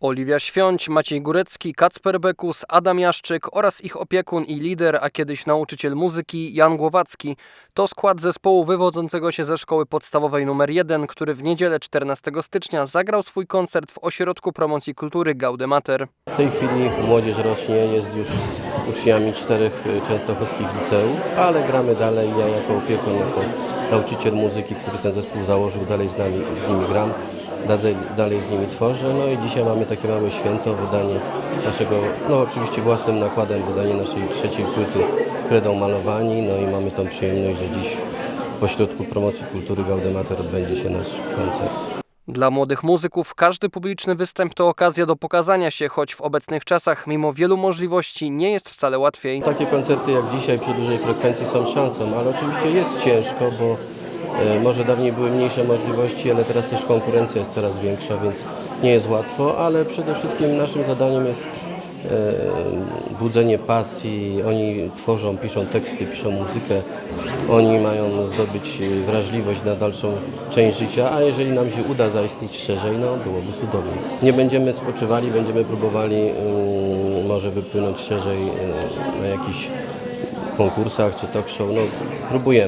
Oliwia Świąć, Maciej Górecki, Kacper Bekus, Adam Jaszczyk oraz ich opiekun i lider, a kiedyś nauczyciel muzyki Jan Głowacki. To skład zespołu wywodzącego się ze szkoły podstawowej nr 1, który w niedzielę 14 stycznia zagrał swój koncert w Ośrodku Promocji Kultury Gaudemater. W tej chwili młodzież rośnie, jest już uczniami czterech y, częstochowskich liceów, ale gramy dalej. Ja jako opiekun, jako nauczyciel muzyki, który ten zespół założył, dalej z, nami, z nimi gram, dalej, dalej z nimi tworzę. No i dzisiaj mamy takie małe święto, wydanie naszego, no oczywiście własnym nakładem, wydanie naszej trzeciej płyty Kredą Malowani. No i mamy tą przyjemność, że dziś w Ośrodku Promocji Kultury Gaudemater odbędzie się nasz koncert. Dla młodych muzyków każdy publiczny występ to okazja do pokazania się, choć w obecnych czasach, mimo wielu możliwości, nie jest wcale łatwiej. Takie koncerty jak dzisiaj przy dużej frekwencji są szansą, ale oczywiście jest ciężko, bo może dawniej były mniejsze możliwości, ale teraz też konkurencja jest coraz większa, więc nie jest łatwo, ale przede wszystkim naszym zadaniem jest e, budzenie pasji. Oni tworzą, piszą teksty, piszą muzykę. Oni mają zdobyć e, wrażliwość na dalszą część życia, a jeżeli nam się uda zaistnieć szerzej, no byłoby cudownie. Nie będziemy spoczywali, będziemy próbowali mm, może wypłynąć szerzej e, na jakichś konkursach czy talk show. No, próbujemy.